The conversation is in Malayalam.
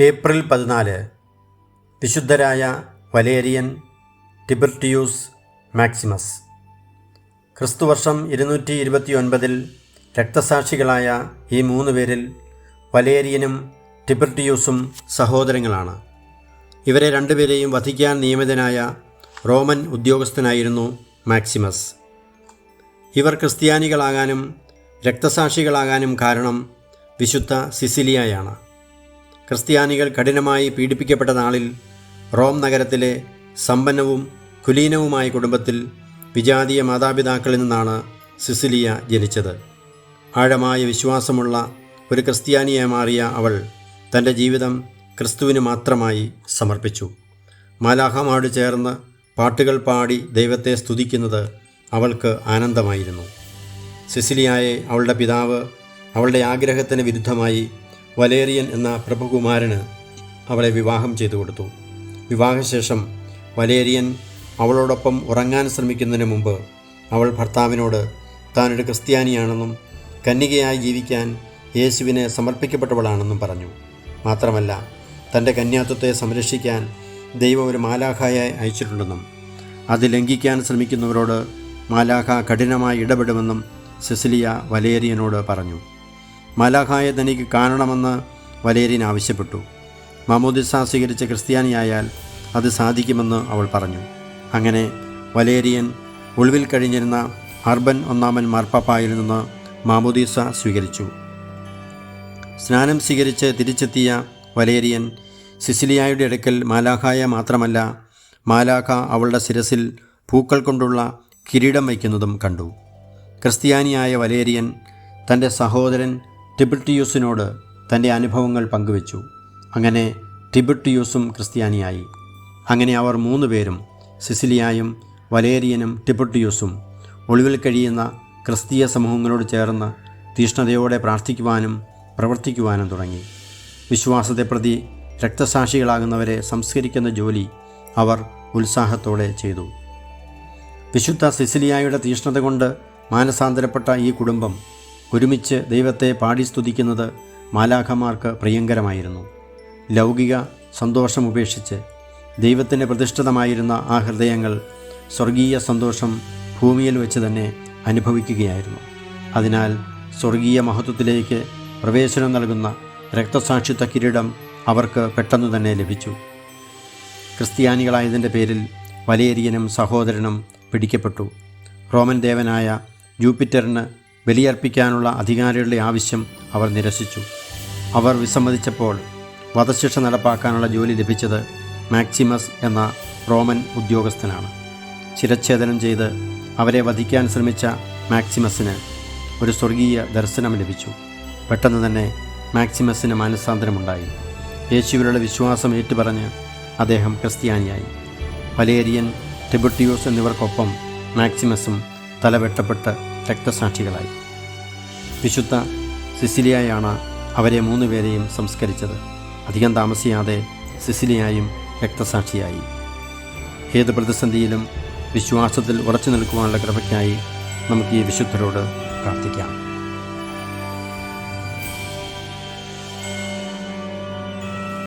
ഏപ്രിൽ പതിനാല് വിശുദ്ധരായ വലേരിയൻ ടിബർട്ടിയൂസ് മാക്സിമസ്. ക്രിസ്തുവർഷം ഇരുന്നൂറ്റി ഇരുപത്തി ഒൻപതിൽ രക്തസാക്ഷികളായ ഈ മൂന്ന് പേരിൽ വലേരിയനും ടിബർട്ടിയൂസും സഹോദരങ്ങളാണ്. ഇവരെ രണ്ടുപേരെയും വധിക്കാൻ നിയമിതനായ റോമൻ ഉദ്യോഗസ്ഥനായിരുന്നു മാക്സിമസ്. ഇവർ ക്രിസ്ത്യാനികളാകാനും രക്തസാക്ഷികളാകാനും കാരണം വിശുദ്ധ സിസിലിയയാണ്. ക്രിസ്ത്യാനികൾ കഠിനമായി പീഡിപ്പിക്കപ്പെട്ട നാളിൽ റോം നഗരത്തിലെ സമ്പന്നവും കുലീനവുമായ കുടുംബത്തിൽ വിജാതീയ മാതാപിതാക്കളിൽ നിന്നാണ് സിസിലിയ ജനിച്ചത്. ആഴമായ വിശ്വാസമുള്ള ഒരു ക്രിസ്ത്യാനിയായി മാറിയ അവൾ തന്റെ ജീവിതം ക്രിസ്തുവിന് മാത്രമായി സമർപ്പിച്ചു. മാലാഹമാട് ചേർന്ന് പാട്ടുകൾ പാടി ദൈവത്തെ സ്തുതിക്കുന്നത് അവൾക്ക് ആനന്ദമായിരുന്നു. സിസിലിയായെ അവളുടെ പിതാവ് അവളുടെ ആഗ്രഹത്തിന് വിരുദ്ധമായി വലേറിയൻ എന്ന പ്രഭുകുമാരന് അവളെ വിവാഹം ചെയ്തു കൊടുത്തു. വിവാഹശേഷം വലേറിയൻ അവളോടൊപ്പം ഉറങ്ങാൻ ശ്രമിക്കുന്നതിന് മുമ്പ് അവൾ ഭർത്താവിനോട് താനൊരു ക്രിസ്ത്യാനിയാണെന്നും കന്യകയായി ജീവിക്കാൻ യേശുവിനെ സമർപ്പിക്കപ്പെട്ടവളാണെന്നും പറഞ്ഞു. മാത്രമല്ല തന്റെ കന്യാത്വത്തെ സംരക്ഷിക്കാൻ ദൈവം ഒരു മാലാഖായായി അയച്ചിട്ടുണ്ടെന്നും അത് ലംഘിക്കാൻ ശ്രമിക്കുന്നവരോട് മാലാഖ കഠിനമായി ഇടപെടുമെന്നും സിസിലിയ വലേറിയനോട് പറഞ്ഞു. മാലാഖായെ തനിക്ക് കാണണമെന്ന് വലേറിയൻ ആവശ്യപ്പെട്ടു. മാമോദിസ സ്വീകരിച്ച ക്രിസ്ത്യാനിയായാൽ അത് സാധിക്കുമെന്ന് അവൾ പറഞ്ഞു. അങ്ങനെ വലേരിയൻ ഒളിവിൽ കഴിഞ്ഞിരുന്ന അർബൻ ഒന്നാമൻ മാർപ്പാപ്പായിൽ നിന്ന് മാമുദീസ സ്വീകരിച്ചു. സ്നാനം സ്വീകരിച്ച് തിരിച്ചെത്തിയ വലേരിയൻ സിസിലിയായുടെ അടുക്കൽ മാലാഖായ മാത്രമല്ല മാലാഖ അവളുടെ ശിരസിൽ പൂക്കൾ കൊണ്ടുള്ള കിരീടം വയ്ക്കുന്നതും കണ്ടു. ക്രിസ്ത്യാനിയായ വലേരിയൻ തന്റെ സഹോദരൻ ടിബിട്ടിയൂസിനോട് തന്റെ അനുഭവങ്ങൾ പങ്കുവച്ചു. അങ്ങനെ ടിബിട്ടിയൂസും ക്രിസ്ത്യാനിയായി. അങ്ങനെ അവർ മൂന്ന് പേരും സിസിലിയായും വലേറിയനും ടിബിട്ടിയൂസും ഒളിവിൽ കഴിയുന്ന ക്രിസ്തീയ സമൂഹങ്ങളോട് ചേർന്ന് തീഷ്ണതയോടെ പ്രാർത്ഥിക്കുവാനും പ്രവർത്തിക്കുവാനും തുടങ്ങി. വിശ്വാസത്തെ പ്രതി രക്തസാക്ഷികളാകുന്നവരെ സംസ്കരിക്കുന്ന ജോലി അവർ ഉത്സാഹത്തോടെ ചെയ്തു. വിശുദ്ധ സിസിലിയായുടെ തീഷ്ണത കൊണ്ട് മാനസാന്തരപ്പെട്ട ഈ കുടുംബം ഒരുമിച്ച് ദൈവത്തെ പാടി സ്തുതിക്കുന്നത് മാലാഖമാർക്ക് പ്രിയങ്കരമായിരുന്നു. ലൗകിക സന്തോഷം ഉപേക്ഷിച്ച് ദൈവത്തിന് പ്രതിഷ്ഠിതമായിരുന്ന ആ ഹൃദയങ്ങൾ സ്വർഗീയ സന്തോഷം ഭൂമിയിൽ വെച്ച് തന്നെ അനുഭവിക്കുകയായിരുന്നു. അതിനാൽ സ്വർഗീയ മഹത്വത്തിലേക്ക് പ്രവേശനം നൽകുന്ന രക്തസാക്ഷിത്വ കിരീടം അവർക്ക് പെട്ടെന്ന് തന്നെ ലഭിച്ചു. ക്രിസ്ത്യാനികളായതിന്റെ പേരിൽ വലേരിയനും സഹോദരനും പിടിക്കപ്പെട്ടു. റോമൻ ദേവനായ ജൂപ്പിറ്ററിന് ബലിയർപ്പിക്കാനുള്ള അധികാരികളുടെ ആവശ്യം അവർ നിരസിച്ചു. അവർ വിസമ്മതിച്ചപ്പോൾ വധശിക്ഷ നടപ്പാക്കാനുള്ള ജോലി ലഭിച്ചത് മാക്സിമസ് എന്ന റോമൻ ഉദ്യോഗസ്ഥനാണ്. ശിരച്ഛേദനം ചെയ്ത് അവരെ വധിക്കാൻ ശ്രമിച്ച മാക്സിമസിന് ഒരു സ്വർഗീയ ദർശനം ലഭിച്ചു. പെട്ടെന്ന് തന്നെ മാക്സിമസിന് മാനസാന്തരമുണ്ടായി. യേശുവിലുള്ള വിശ്വാസം ഏറ്റുപറഞ്ഞ് അദ്ദേഹം ക്രിസ്ത്യാനിയായി. വലേരിയൻ ടിബുട്ടിയൂസ് എന്നിവർക്കൊപ്പം മാക്സിമസും തലവെട്ടപ്പെട്ട് രക്തസാക്ഷികളായി. വിശുദ്ധ സിസിലിയായാണ് അവരെ മൂന്ന് പേരെയും സംസ്കരിച്ചത്. അധികം താമസിയാതെ സിസിലിയായും രക്തസാക്ഷിയായി. ഏത് പ്രതിസന്ധിയിലും വിശ്വാസത്തിൽ ഉറച്ചു നിൽക്കുവാനുള്ള കൃപയ്ക്കായി നമുക്ക് ഈ വിശുദ്ധരോട് പ്രാർത്ഥിക്കാം.